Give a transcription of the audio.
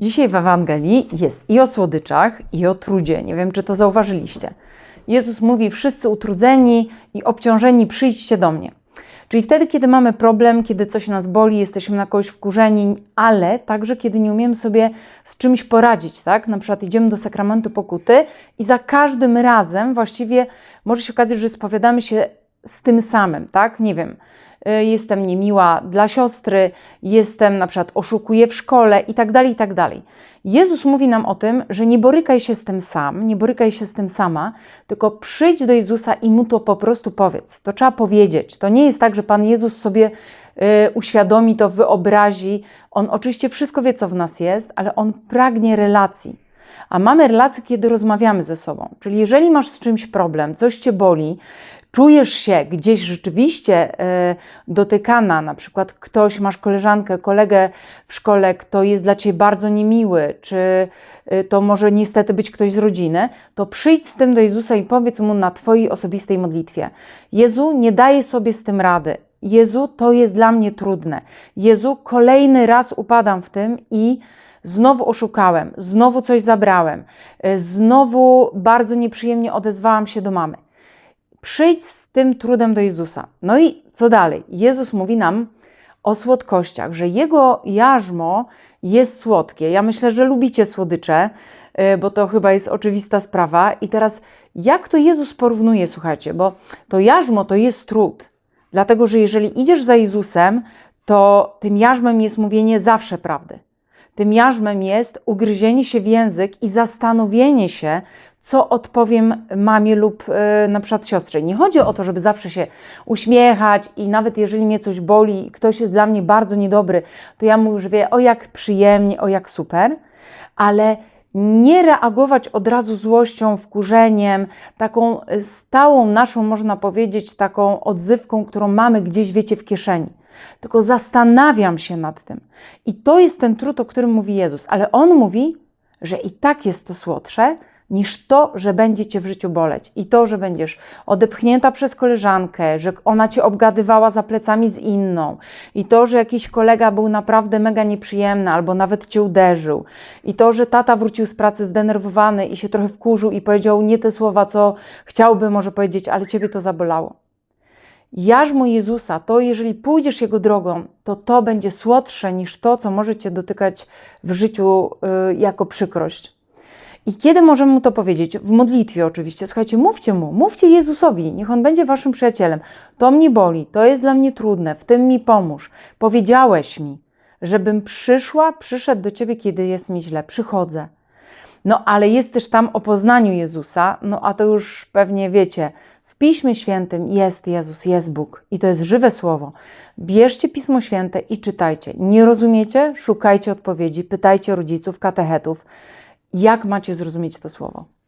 Dzisiaj w Ewangelii jest i o słodyczach, i o trudzie. Nie wiem, czy to zauważyliście. Jezus mówi: Wszyscy utrudzeni i obciążeni, przyjdźcie do mnie. Czyli wtedy, kiedy mamy problem, kiedy coś nas boli, jesteśmy na kogoś wkurzeni, ale także kiedy nie umiemy sobie z czymś poradzić, tak? Na przykład idziemy do sakramentu pokuty i za każdym razem właściwie może się okazać, że spowiadamy się z tym samym, tak? Nie wiem, jestem niemiła dla siostry, jestem na przykład oszukuję w szkole i tak dalej, i tak dalej. Jezus mówi nam o tym, że nie borykaj się z tym sam, nie borykaj się z tym sama, tylko przyjdź do Jezusa i mu to po prostu powiedz. To trzeba powiedzieć. To nie jest tak, że Pan Jezus sobie y, uświadomi to, wyobrazi. On oczywiście wszystko wie, co w nas jest, ale On pragnie relacji. A mamy relacje, kiedy rozmawiamy ze sobą. Czyli jeżeli masz z czymś problem, coś cię boli, czujesz się gdzieś rzeczywiście e, dotykana, na przykład ktoś, masz koleżankę, kolegę w szkole, kto jest dla ciebie bardzo niemiły, czy e, to może niestety być ktoś z rodziny, to przyjdź z tym do Jezusa i powiedz mu na Twojej osobistej modlitwie: Jezu, nie daję sobie z tym rady. Jezu, to jest dla mnie trudne. Jezu, kolejny raz upadam w tym i znowu oszukałem, znowu coś zabrałem, e, znowu bardzo nieprzyjemnie odezwałam się do mamy. Przyjdź z tym trudem do Jezusa. No i co dalej? Jezus mówi nam o słodkościach, że Jego jarzmo jest słodkie. Ja myślę, że lubicie słodycze, y, bo to chyba jest oczywista sprawa. I teraz, jak to Jezus porównuje, słuchajcie, bo to jarzmo to jest trud. Dlatego, że jeżeli idziesz za Jezusem, to tym jarzmem jest mówienie zawsze prawdy. Tym jarzmem jest ugryzienie się w język i zastanowienie się, co odpowiem mamie lub y, na przykład siostrze. Nie chodzi o to, żeby zawsze się uśmiechać i nawet jeżeli mnie coś boli i ktoś jest dla mnie bardzo niedobry, to ja mówię, o jak przyjemnie, o jak super, ale nie reagować od razu złością, wkurzeniem, taką stałą naszą, można powiedzieć, taką odzywką, którą mamy gdzieś, wiecie, w kieszeni. Tylko zastanawiam się nad tym. I to jest ten trud, o którym mówi Jezus, ale On mówi, że i tak jest to słodsze, niż to, że będzie cię w życiu boleć i to, że będziesz odepchnięta przez koleżankę, że ona cię obgadywała za plecami z inną i to, że jakiś kolega był naprawdę mega nieprzyjemny albo nawet cię uderzył i to, że tata wrócił z pracy zdenerwowany i się trochę wkurzył i powiedział nie te słowa, co chciałby może powiedzieć, ale ciebie to zabolało. Jarzmo Jezusa, to jeżeli pójdziesz Jego drogą, to to będzie słodsze niż to, co może Cię dotykać w życiu y, jako przykrość. I kiedy możemy mu to powiedzieć? W modlitwie oczywiście. Słuchajcie, mówcie mu, mówcie Jezusowi, niech on będzie waszym przyjacielem. To mnie boli, to jest dla mnie trudne, w tym mi pomóż. Powiedziałeś mi, żebym przyszła, przyszedł do ciebie, kiedy jest mi źle. Przychodzę. No ale jest też tam o poznaniu Jezusa, no a to już pewnie wiecie. W Piśmie Świętym jest Jezus, jest Bóg i to jest żywe słowo. Bierzcie Pismo Święte i czytajcie. Nie rozumiecie? Szukajcie odpowiedzi, pytajcie rodziców, katechetów jak macie zrozumieć to słowo.